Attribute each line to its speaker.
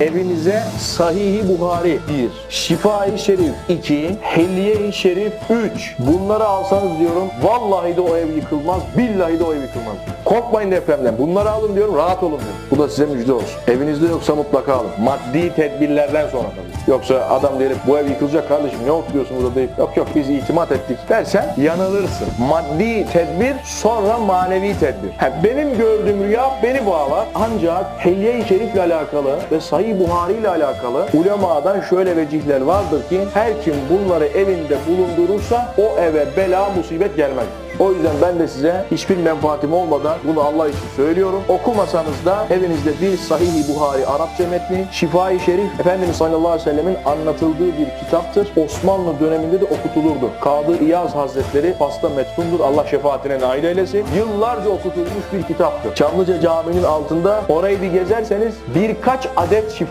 Speaker 1: Evinize Sahih-i Buhari 1, Şifa-i Şerif 2, Helliye-i Şerif 3. Bunları alsanız diyorum vallahi de o ev yıkılmaz, billahi de o ev yıkılmaz. Korkmayın depremden. Bunları alın diyorum, rahat olun diyorum. Da size müjde olsun. Evinizde yoksa mutlaka alın. Maddi tedbirlerden sonra tabii. Yoksa adam diyelim bu ev yıkılacak kardeşim ne oturuyorsun burada deyip yok yok biz itimat ettik dersen yanılırsın. Maddi tedbir sonra manevi tedbir. Ha, benim gördüğüm rüya beni bağlar ancak Helye-i Şerif'le alakalı ve Sahih Buhari ile alakalı ulemadan şöyle vecihler vardır ki her kim bunları evinde bulundurursa o eve bela musibet gelmez. O yüzden ben de size hiçbir menfaatim olmadan bunu Allah için söylüyorum. Okumasanız da evinizde bir Sahih-i Buhari Arapça metni, Şifa-i Şerif Efendimiz sallallahu aleyhi ve sellemin anlatıldığı bir kitaptır. Osmanlı döneminde de okutulurdu. Kadı İyaz Hazretleri Fas'ta metfundur. Allah şefaatine nail eylesin. Yıllarca okutulmuş bir kitaptır. Çamlıca Camii'nin altında orayı bir gezerseniz birkaç adet şifa